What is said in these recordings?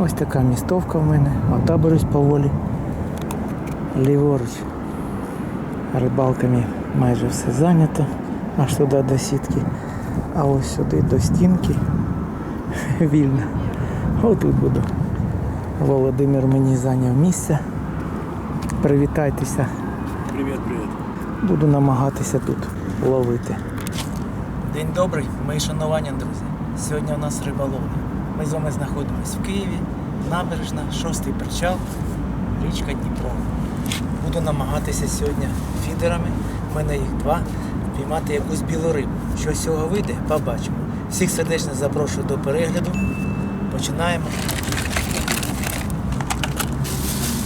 Ось така містовка в мене. Ота берусь поволі. Ліворуч. Рибалками майже все зайнято. Аж туди до сітки. А ось сюди до стінки. Вільно. Отут буду. Володимир мені зайняв місце. Привітайтеся. Привет, привет. Буду намагатися тут ловити. День добрий, мої шанування, друзі. Сьогодні у нас риболовля. Ми з вами знаходимося в Києві, набережна, шостий причал, річка Дніпро. Буду намагатися сьогодні фідерами, в мене їх два, піймати якусь білу рибу. Що з цього вийде, побачимо. Всіх сердечно запрошую до перегляду. Починаємо.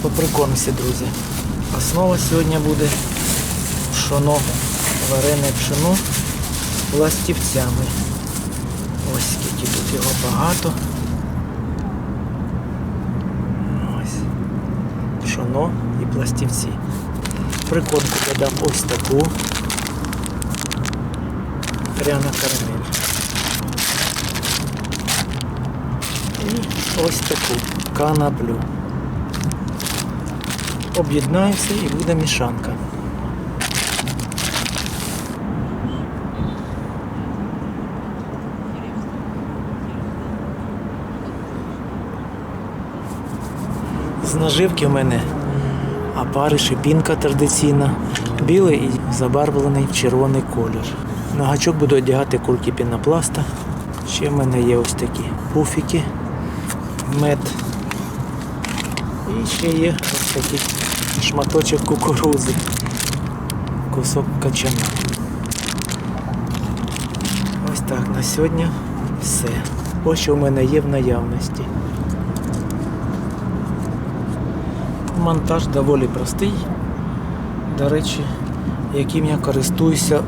Поприкормся, друзі. Основа сьогодні буде пшоно, варене пшоно з пластівцями. Ось скільки тут його багато. Ось. Пшоно і пластівці. Прикормку додам ось таку. Пряна карамель. І ось таку канаблю. Об'єднається і буде мішанка. З наживки в мене апари, шипінка традиційна, білий і забарвлений в червоний колір. На гачок буду одягати кульки пінопласта. Ще в мене є ось такі пуфіки, мед. І ще є ось такий шматочок кукурузи, кусок качана. Ось так, на сьогодні все. Ось що в мене є в наявності. Монтаж доволі простий, до речі, яким я користуюся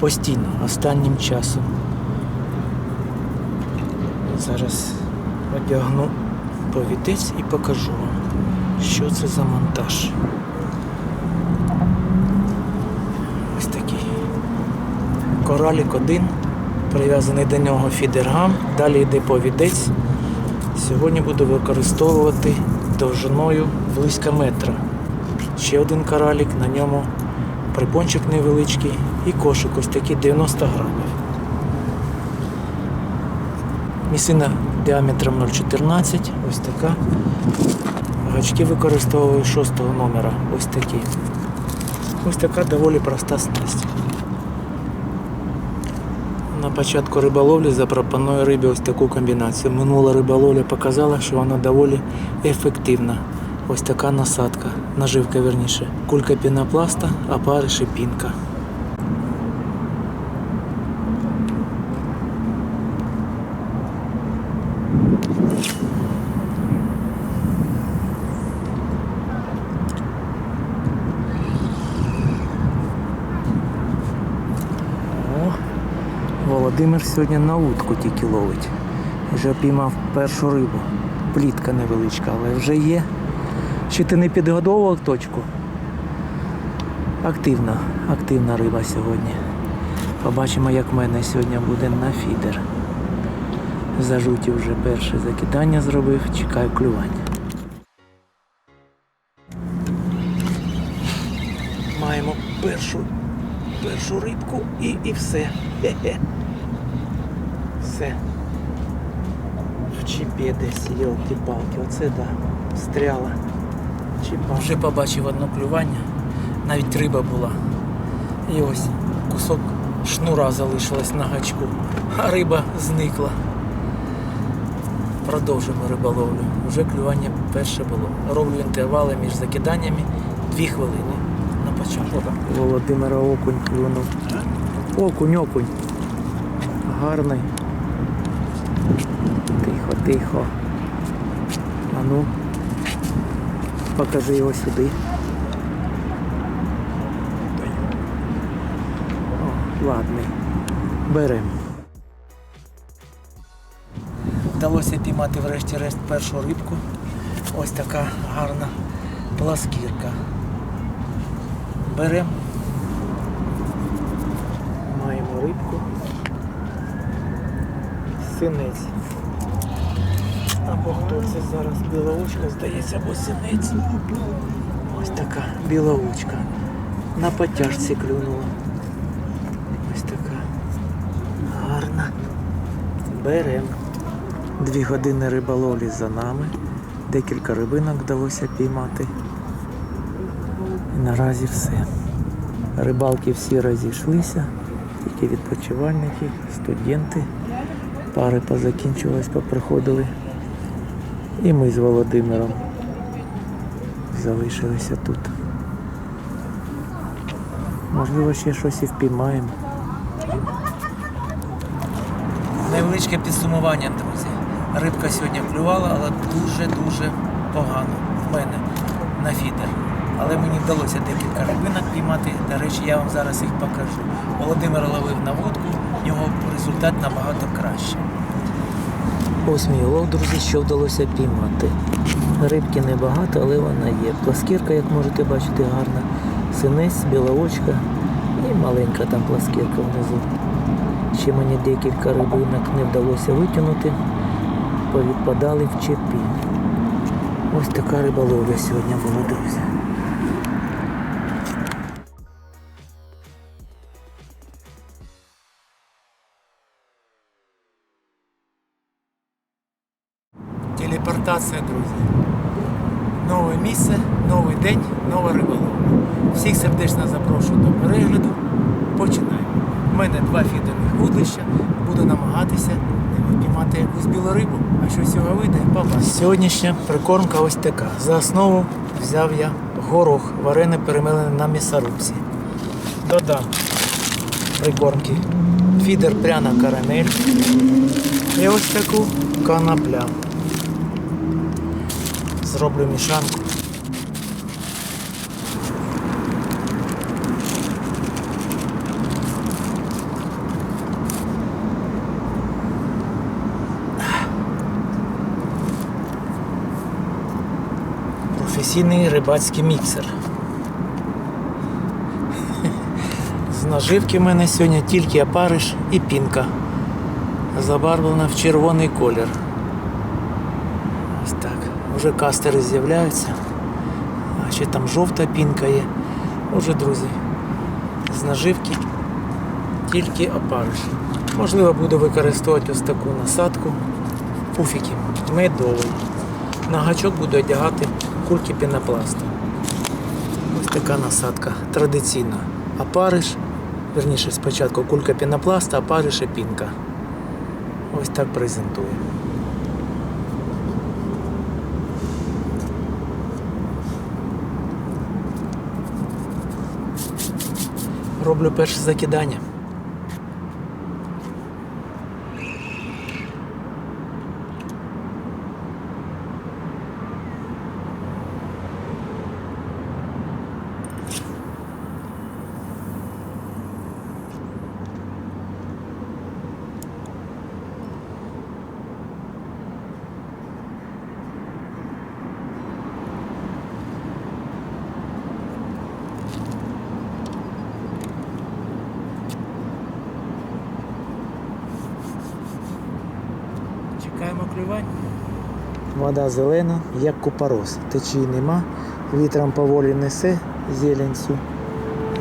постійно останнім часом. Зараз одягну повітець і покажу вам, що це за монтаж. Ось такий коралік один, прив'язаний до нього фідергам, далі йде повідець. Сьогодні буду використовувати довжиною близько метра. Ще один коралік, на ньому припончик невеличкий і кошик ось такий 90 грамів. Місина діаметром 0,14, ось така. Гачки використовую 6 номера, ось такі. Ось така доволі проста снасть. Початку риболовлі запропоную рибі ось таку комбінацію. Минула риболовля показала, що вона доволі ефективна. Ось така насадка, наживка верніше. Кулька пінопласта, а пари шипінка. О, Володимир сьогодні на утку тільки ловить. Вже піймав першу рибу. Плітка невеличка, але вже є. Чи ти не підгодовував точку? Активна, активна риба сьогодні. Побачимо, як в мене сьогодні буде на фідер. За жуті вже перше закидання зробив, чекаю клювання. Маємо першу, першу рибку і, і все. Хе-хе. Все. В чіпі десь, йолки-палки, оце да, стряла. Чіпа. Вже побачив одне клювання, навіть риба була. І ось кусок шнура залишилось на гачку, а риба зникла. Продовжимо риболовлю. Вже клювання перше було. Роблю інтервали між закиданнями 2 хвилини на початку. Володимира окунь клюнув. Окунь, окунь. Гарний. Тихо, тихо. А ну, покажи його сюди. О, ладний. Беремо. Вдалося піймати врешті-решт першу рибку. Ось така гарна пласкірка. Беремо. Маємо рибку. Синець. Або хто це зараз білоучка, здається, або синець. Ось така білоучка. На потяжці клюнула. Ось така. Гарна. Берем. Дві години риболовлі за нами. Декілька рибинок вдалося піймати. І наразі все. Рибалки всі розійшлися, тільки відпочивальники, студенти. Пари позакінчились, поприходили. І ми з Володимиром залишилися тут. Можливо, ще щось і впіймаємо. Невеличке підсумування, друзі. Рибка сьогодні клювала, але дуже-дуже погано в мене на фідер. Але мені вдалося декілька рибинок піймати. До речі, я вам зараз їх покажу. Володимир ловив на вудку, в нього результат набагато кращий. Ось мій улов, друзі, що вдалося піймати. Рибки небагато, але вона є. Пласкірка, як можете бачити, гарна. Синець, білоочка і маленька там пласкірка внизу. Ще мені декілька рибинок не вдалося витягнути, повідпадали в чепі. Ось така риболовля сьогодні була, друзі. Телепортація, друзі. Нове місце, новий день, нова риболовля. Всіх сердечно запрошую до перегляду. Починаємо. У мене два фідерних вудлища. Буду намагатися ними піймати якусь білу рибу. А що цього вийде, побачимо. Сьогоднішня прикормка ось така. За основу взяв я горох, варене перемелене на м'ясорубці. Додам прикормки. Фідер пряна карамель. І ось таку канапля. Зроблю мішанку. Професійний рибацький міксер. З наживки в мене сьогодні тільки опариш і пінка. Забарвлена в червоний колір. Уже кастери з'являються. А ще там жовта пінка є. Отже, друзі, з наживки тільки опариш. Можливо, буду використовувати ось таку насадку. Пуфіки. Медовий. На гачок буду одягати кульки пінопласту. Ось така насадка традиційна. Опариш, верніше спочатку кулька пінопласта, опариш і пінка. Ось так презентую. Роблю перше закидання. Чекаємо. Вода зелена, як купорос. Течії нема, вітром поволі несе зеленцю.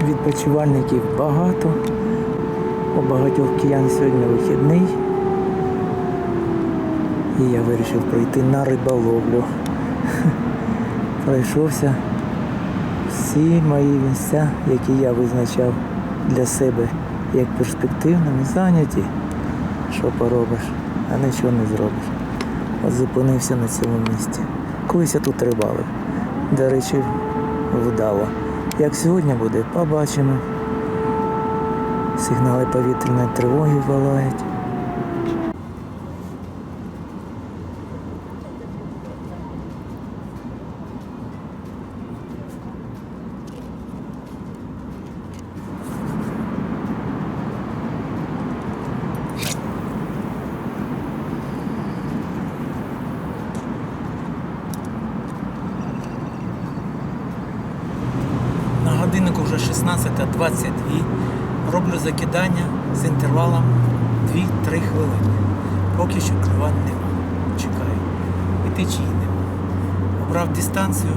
Відпочивальників багато. У багатьох киян сьогодні вихідний. І я вирішив пройти на риболовлю. Пройшовся всі мої місця, які я визначав для себе як перспективними, зайняті. Що поробиш, а нічого не зробиш. Зупинився на цьому місці. Колись я тут рибалив. До речі, вдало. Як сьогодні буде, побачимо. Сигнали повітряної тривоги валають. На годиннику вже 16.22. Роблю закидання з інтервалом 2-3 хвилини. Поки що клювань нема. Чекаю. течії нема. Обрав дистанцію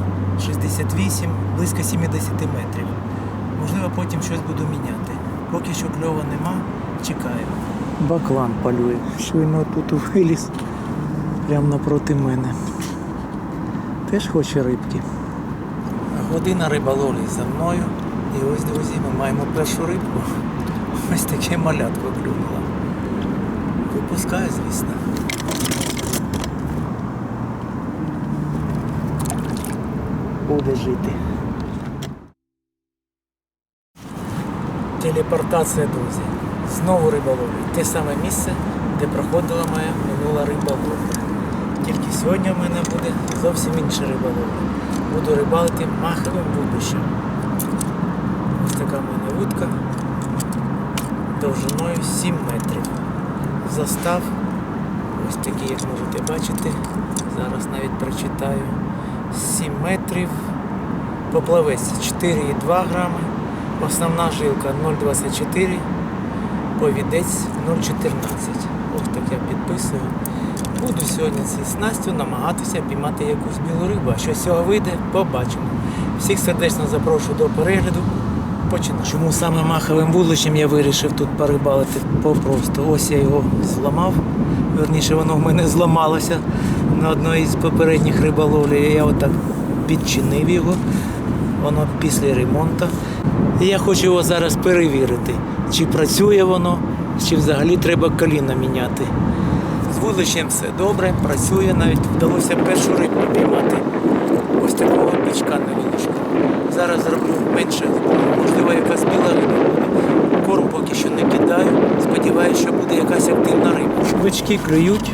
68, близько 70 метрів. Можливо, потім щось буду міняти. Поки що кльова нема, чекаю. Баклан полює. Щойно тут виліз прямо напроти мене. Теж хоче рибки. Година риболовлі за мною. І ось, друзі, ми маємо першу рибку. Ось таке малятко клюнуло. Випускаю, звісно. Буде жити. Телепортація, друзі. Знову риболовля. Те саме місце, де проходила моя минула риболовля. Тільки сьогодні в мене буде зовсім інша риболовля. Буду рибалити маховим вудищем. Така в мене вудка довжиною 7 метрів. Застав ось такий, як можете бачити. Зараз навіть прочитаю. 7 метрів. Поплавець 4,2 грами. Основна жилка 0,24. Повідець 0,14. Ось так я підписую. Буду сьогодні цю снастю намагатися піймати якусь білу рибу. А що з цього вийде, побачимо. Всіх сердечно запрошую до перегляду. Починаю. Чому саме маховим вуличем я вирішив тут порибалити попросту. Ось я його зламав. Верніше, воно в мене зламалося на одній з попередніх риболовлі. Я отак підчинив його. Воно після ремонту. І я хочу його зараз перевірити, чи працює воно, чи взагалі треба коліна міняти. З вуличем все добре, працює, навіть вдалося першу рибку піймати. Ось такого бичка невеличкого. Зараз зроблю менше, можливо, якась біла риба буде. Корм поки що не кидаю. Сподіваюся, що буде якась активна риба. Бички клюють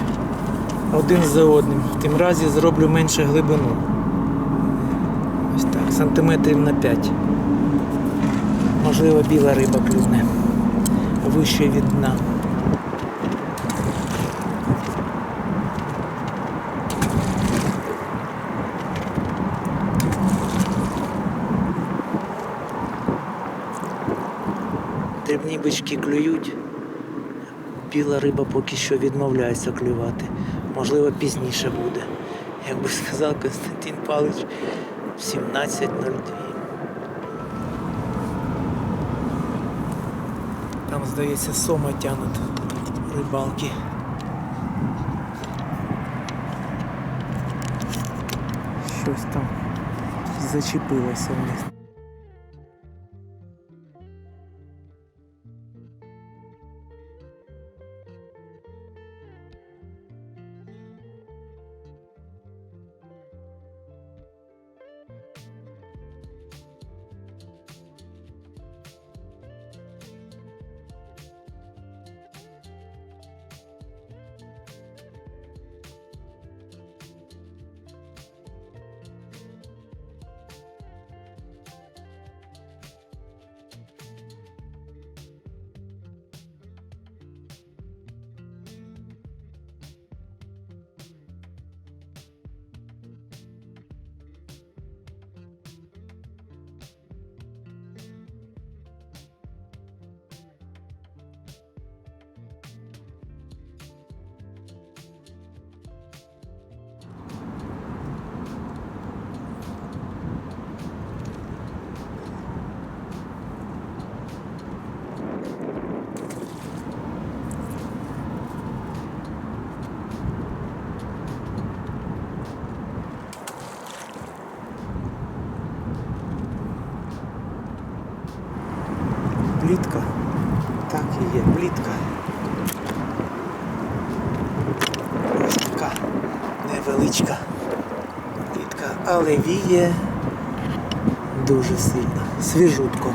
один за одним. Тим разі зроблю менше глибину. Ось так, сантиметрів на 5. Можливо, біла риба клюне. Вище від дна. Бички клюють. Біла риба поки що відмовляється клювати. Можливо, пізніше буде. Як би сказав Константин Павлович, в 17.02. Там, здається, сома тянуть рибалки. Щось там зачепилося в плітка, але віє дуже сильно. Свіжутко.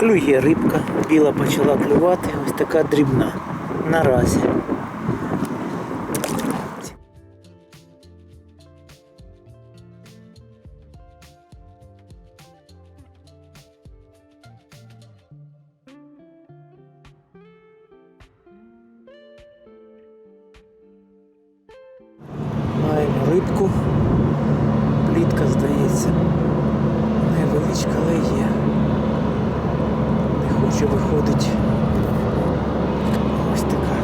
Клює рибка, біла почала клювати, ось така дрібна. Наразі. Здається. Невеличка, але є. Не хоче виходить. Ось така.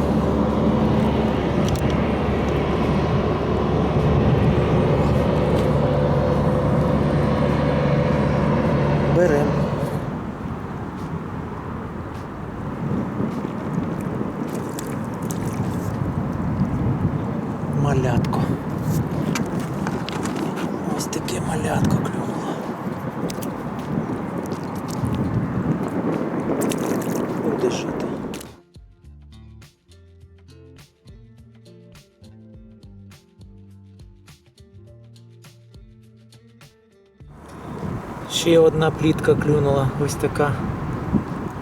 малятко. Ось таке малятко клюнуло. Буде жити. Ще одна плітка клюнула, ось така.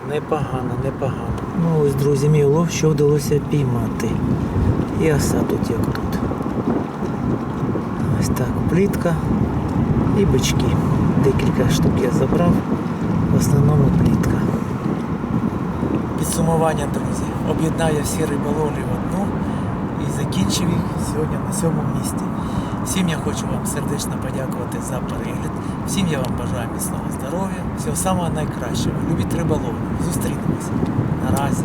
Непогано, непогано. Ну ось, друзі, мій улов, що вдалося піймати. І оса тут як тут. Ось так, плітка і бички. Декілька штук я забрав. В основному плітка. Підсумування, друзі. Об'єднав я всі риболовлі в одну і закінчив їх сьогодні на сьомому місці. Всім я хочу вам сердечно подякувати за перегляд. Всім я вам бажаю міцного здоров'я, всього самого найкращого. Любіть риболовлю. Зустрінемось. Наразі.